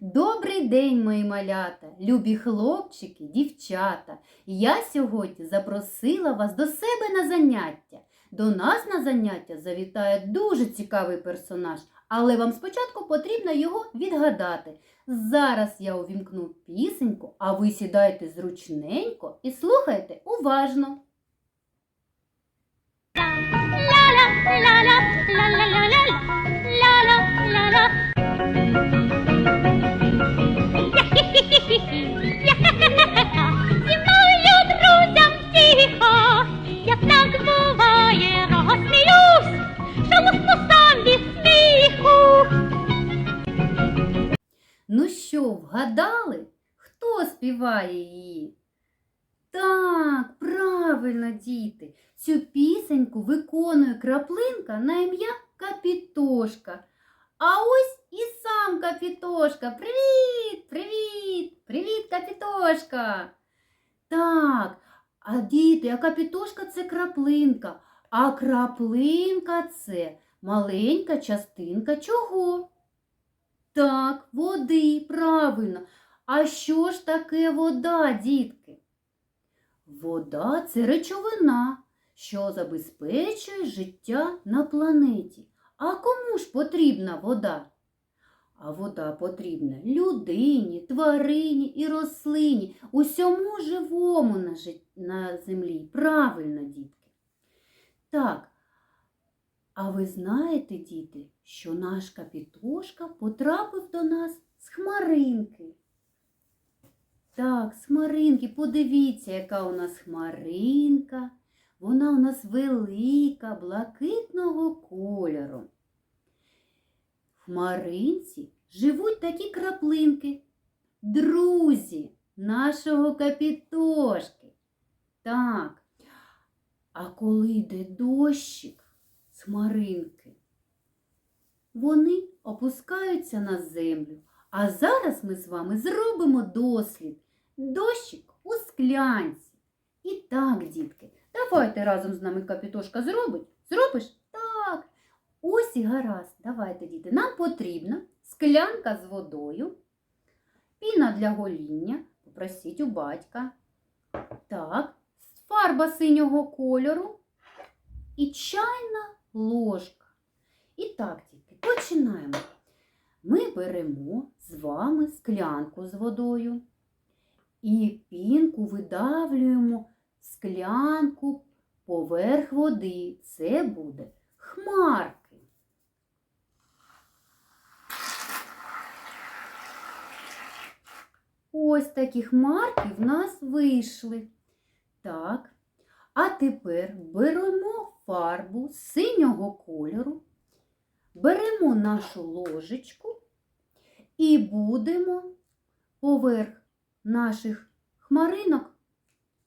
Добрий день, мої малята, любі хлопчики, дівчата. Я сьогодні запросила вас до себе на заняття. До нас на заняття завітає дуже цікавий персонаж, але вам спочатку потрібно його відгадати. Зараз я увімкну пісеньку, а ви сідайте зручненько і слухайте уважно. Зі вгадали? Хто співає її? Так, правильно, діти. Цю пісеньку виконує краплинка на ім'я Капітошка. А ось і сам Капітошка. Привіт, привіт, привіт, Капітошка. Так, а діти, а Капітошка це краплинка, а краплинка це маленька частинка чого? Так, води, правильно. А що ж таке вода, дітки? Вода це речовина, що забезпечує життя на планеті. А кому ж потрібна вода? А вода потрібна людині, тварині і рослині, усьому живому на, жит... на землі. Правильно, дітки. Так, а ви знаєте, діти, що наш капітошка потрапив до нас з хмаринки? Так, хмаринки, подивіться, яка у нас хмаринка. Вона у нас велика, блакитного кольору. В хмаринці живуть такі краплинки, друзі нашого капітошки. Так, а коли йде дощик хмаринки, вони опускаються на землю. А зараз ми з вами зробимо дослід. Дощик у склянці. І так, дітки, давайте разом з нами капітошка зробить. Зробиш? Так. Ось і гаразд. Давайте, діти. Нам потрібна склянка з водою, піна для гоління. Попросіть у батька. Так, фарба синього кольору і чайна ложка. І так, діти, починаємо. Ми беремо з вами склянку з водою і пінку видавлюємо склянку поверх води. Це буде хмарки. Ось такі хмарки в нас вийшли. Так. А тепер беремо фарбу синього кольору, беремо нашу ложечку і будемо поверх наших хмаринок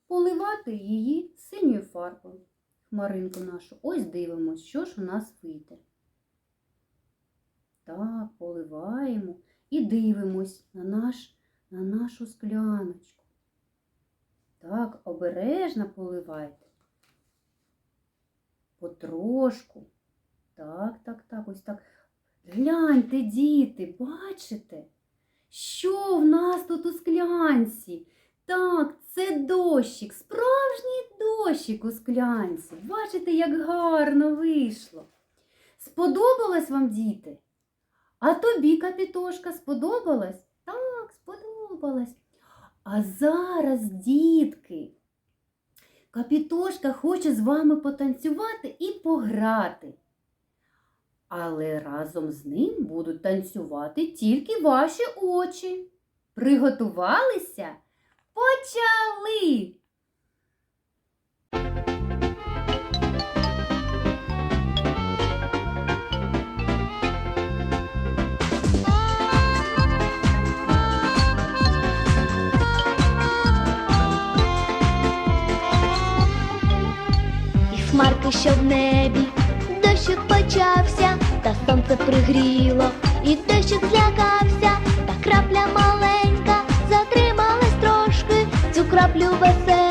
поливати її синьою фарбою. Хмаринку нашу. Ось дивимось, що ж у нас вийде. Так, поливаємо і дивимось на, наш, на нашу скляночку. Так, обережно поливайте. Потрошку. Так, так, так, ось так. Гляньте, діти, бачите, що в нас тут у склянці? Так, це дощик, справжній дощик у склянці. Бачите, як гарно вийшло. Сподобалось вам, діти? А тобі, капітошка, сподобалось? Так, сподобалось. А зараз, дітки, капітошка хоче з вами потанцювати і пограти. Але разом з ним будуть танцювати тільки ваші очі. Приготувалися? Почали! Хмарки, що в небі, дощик почався, та сонце пригріло, і дощик злякався, та крапля маленька, затрималась трошки, цю краплю веселу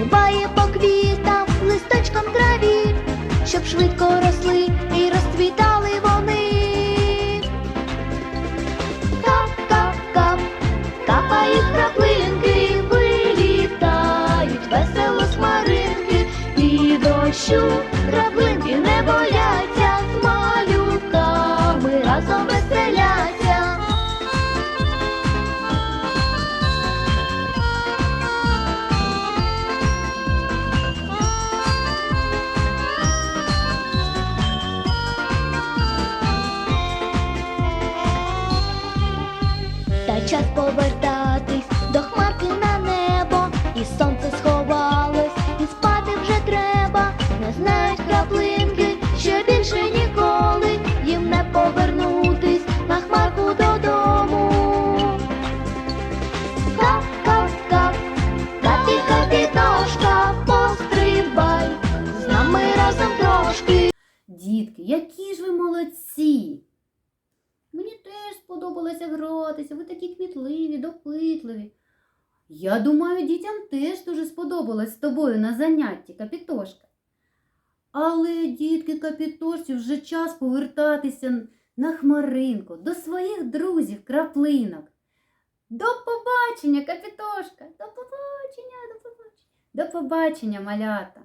стрибає по квітам, листочком траві, щоб швидко росли Дітки, які ж ви молодці! Мені теж сподобалося гратися, ви такі кмітливі, допитливі. Я думаю, дітям теж дуже сподобалось з тобою на занятті, капітошка. Але, дітки, капітошці, вже час повертатися на хмаринку, до своїх друзів, краплинок. До побачення, капітошка! До побачення, до побачення, до побачення, малята!